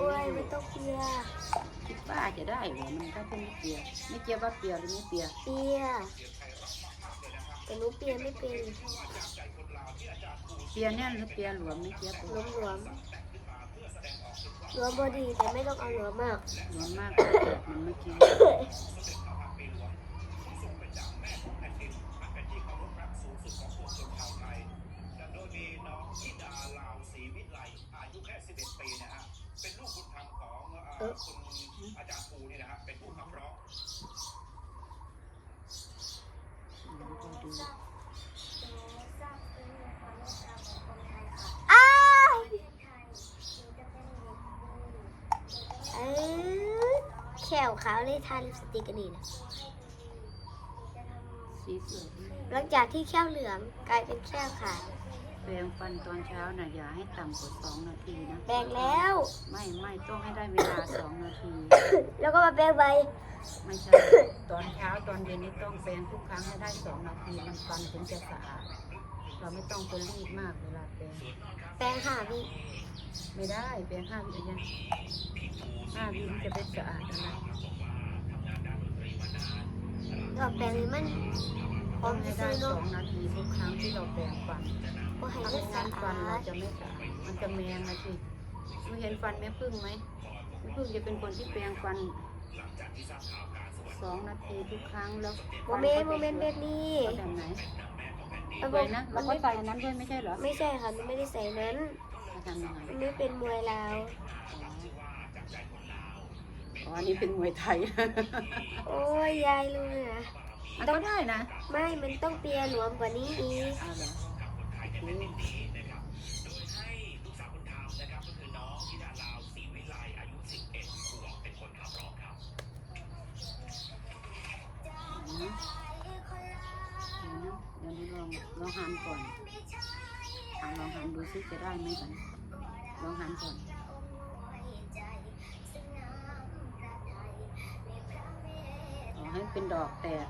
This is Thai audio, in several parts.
ด้วยไม่ต้องเปียคิดว่าจะได้เหรอมันก็เป็นไม่เปียไม่เจียว่าเปียหรือไม่เปียเปียแต่หนูเปียไม่เป็นเปียเนี่ยหรือเปียหลวมไม่เปียหลตัววมหลวมหลวมบอดีแต่ไม่ต้องเอาหลวมมากหลวมมากมันไม่กินเออ ก็ดูอ้ายเออแขวขาวเลยทาลิปสติกกันดีนะสีสวยดีหลังจากที่แก้วเหลืองกลายเป็นแก้วขาวแปรงฟันตอนเช้าน่ะอย่าให้ต่ำกว่าสองนาทีนะแปรงแล้ว ไม่ไม่ต้องให้ได้เวลาสองนาที แล้วก็มาแปรงใบไม่ใช่ ตอนเช้าตอนเย็นนี่ต้องแปรงทุกครั้งให้ได้สองนาทีมันฟันถึงจะสะอาดเราไม่ต้องไปรีบมากเวลาแปรงแปรงหาวิไม่ได้แปรงห้าวิยังห้าวิมันจะเป็นสะอาดอะไรก็แปรงให้มันหต้อองมให้ซื้ได้อสเนาะองนาทีทุกครั้งที่เราแปรงฟัน ก็ให้ถ้ามัไม่นสะงั้นฟันอาเราดจะไม่สะอาดมันจะแมงนะสิไม่เห็นฟันแม่พึ่งไหมแม่พึ่งจะเป็นคนที่แปรงฟันสองนาทีทุกครั้งแล้วโมเมนต์โมเมนต์แบบนี้ก็แบบไหนมันไปบอกนะมัเรานก็ไม่ใส่อันนั้นด้วยไม่ใช่เหรอ ไม่ใช่ค่ะมันไม่ได้ใส่นั้นมาทำยังไงมันไม่เป็นมวยลาวอ๋ออันนี้เป็นมวยไทย โอ้ยยายรู้เลยนะมันก็ได้นะ ไม่ มันต้องเปียหลวมกว่านี้อีก ได้เต็มนี่นะครับโดยให้ลูกสาวคนทำนะครับก็คือน้องธิดาลาวศรีวิไลอายุ 11ขวบเป็นคนขับรถครับเดี๋ยวนี้ลองลองหันก่อนอ่ลองหันดูซิจะได้ไหมก่อนลองหันก่อนขอให้เป็นดอกแตก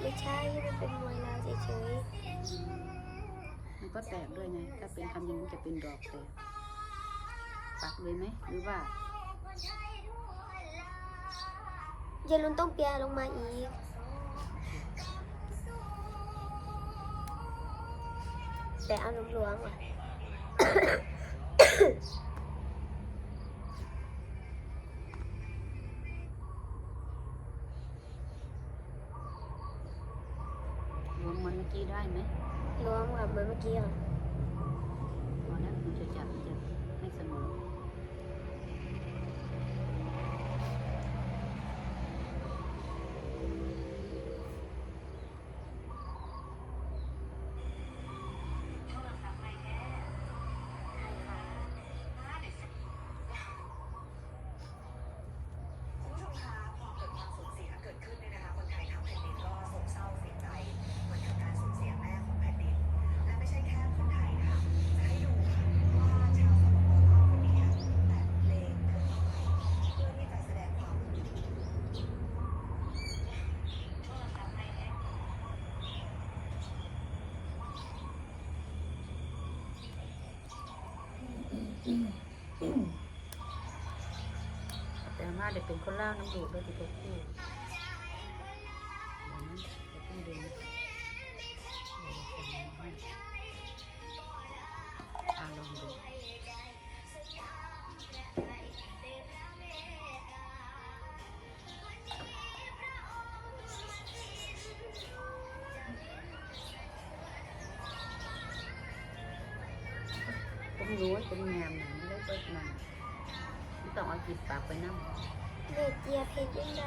ไม่ใช่มันเป็นม ก็แตกด้วยไง ถ้าเป็นทำอย่างนี้จะเป็นดอกแตก ปักเลยไหม หรือว่าๆยายลุนต้องเปียลงมาอีก แต่เอาหลวมๆอะรวมมันเมื่อกี้ได้ไหม รวมกับเหมือนเมื่อกี้อะตอนนั้นคุณจะจับจะไม่เสมอ แต่มาเด็กเป็นคนเล่าน้ำดูดด้วยที่เขาพูดเดี๋ยวนะเดี๋ยวต้ออาลองดูผมรู้ว่าเป็นงามนะไม่ได้เปิดมาไม่ต้องเอาจิตปากไปนั่งเด็กเจียเพชรยังไง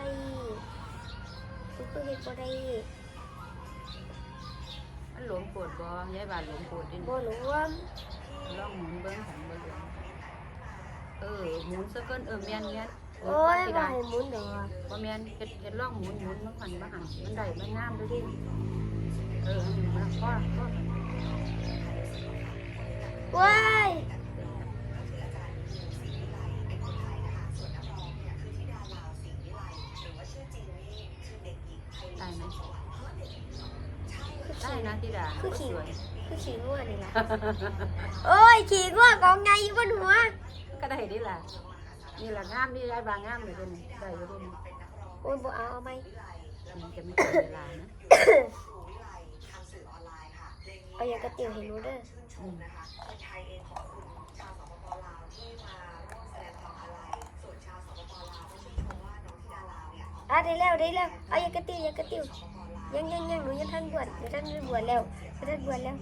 กูคือเห็ดบ่ได้มันหลวมปวดบ่ยายบานหลวมปวดดิบ่รวมลองหมุนเบิ้งขันเบิ้งเออหมุนซะเกินเออเมียนเมียนโอ้ยที่บ่ได้ให้หมุนดอกบ่เมียนเฮ็ดเฮ็ดลองหมุนหมุนมันขันบ่หันมันได้มันงามด้วยดิเออมันพ่อพ่อว้าย ได้ไหม ได้นะที่ดาคือสขี่วยคือขี่ง่วนี่ล่ะโอ้ยขี่ง่วกองไงอยู่บนหัวกก็ได้ดิล่ะนี่ล่ะงามนี่ได้บางงามเลยเด้อนี่ได้อยู่เด้อนี่โอ้ยบ่เอาเอาไหมมันจะไม่เกินเวลานะเอาอย่างกระติวให้หนูเด้ออืมอะได้แล้วได้แล้วเอาอย่างกระติวอย่างกระติว ยังยังยังหนูยังทันบวชหนูทันบวชแล้วหนูทันบวชแล้ว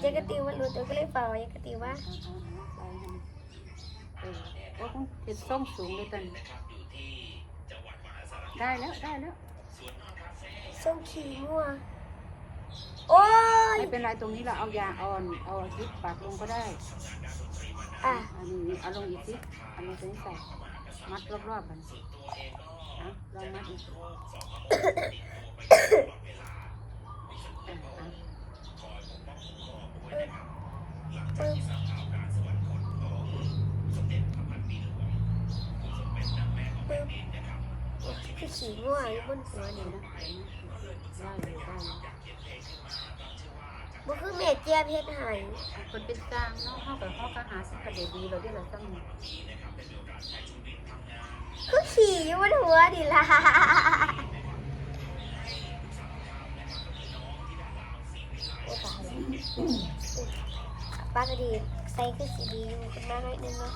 อย่างกระติวมันรู้ตัวก็เลยเป่าอย่างกระติวว่าเอาเอาเอาไปให้เออโอ้คงติดส้มสูงเลยตอนนี้ได้แล้วได้แล้วส้มขี่งัวโอ้ยไม่เป็นไรตรงนี้เราเอายาอ่อนเอายิบปากลงก็ได้อะอันนี้เอาลงอีกสิเอามาตรงนี้ใส่มัดรอบๆกันเอาลองมัดอีกเออเอา ปึ๊บปึ๊บคือขี่งัวอยู่บนหัวนี่นะนะได้อยู่ได้อยู่บ่คือแม่เจียบเฮ็ดให้คนเป็นกลางเนาะเข้ากับเข้ากับหาสิกระเดดีเราได้ละตั้งคือขี่อยู่บนหัวดิล่ะโอ้ตายแล้ว ป้าก็ดีใส่คือสีดีอยู่ขึ้นมาหน่อยนึงเนาะ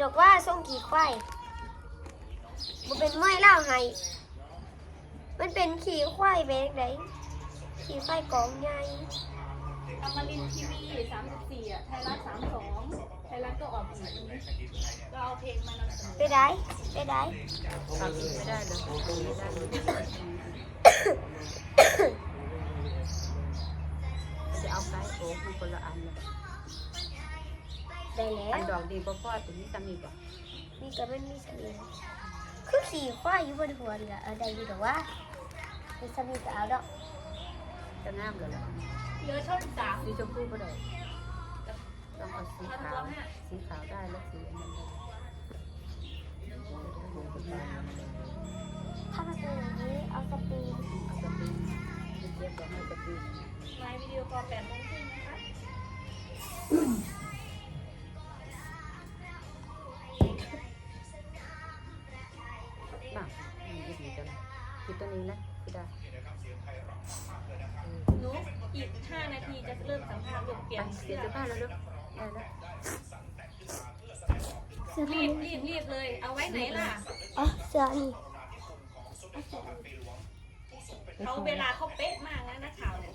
ดอกว่าส่งขี่ควายมันเป็นไม้เล่าให้มันเป็นขี่ควายแบบไหนขี่ควายกองใหญ่อมรินทร์ทีวีสามสิบสี่อะ ไทยรัฐสามสองไทยรัฐก็ออกอีกก็เอาเพลงมานำเสนอไปได้ ไปได้ทำไม่ได้เลยไม่ได้เลยจะ ได้แล้อันวดอกดีกว่าพ่อตัวนี้จำอีกอะนี่ก็มันมีสลิงคือขี่ควายอยู่บนหัวนี่แหละเออได้อยู่ดอกว่ามีสลิงก็เอาดอกจะงามเลยล่ะเยอะช่องสามสีชมพูก็ได้ต้องเอาสีขาวสีขาวได้แล้วสีอันนั้นได้ถ้ามันเป็นอย่างนี้เอาสปริงเอาสปริงเทียบกับไม่สปริงไลน์วิดีโอคอลแปดโมงครึ่งนะคะ มภาษณ์ลูกเปลี่ยไปนเสียเสื้อผ้าแล้วลูกได้แล้วเสื้อผ้ารีบรีบรีบเลย เอาไว้ไหนล่ะอ๋อเสื้อนี่เขาเวลาเขาเป๊ะมากนะนักข่าวเนี่ย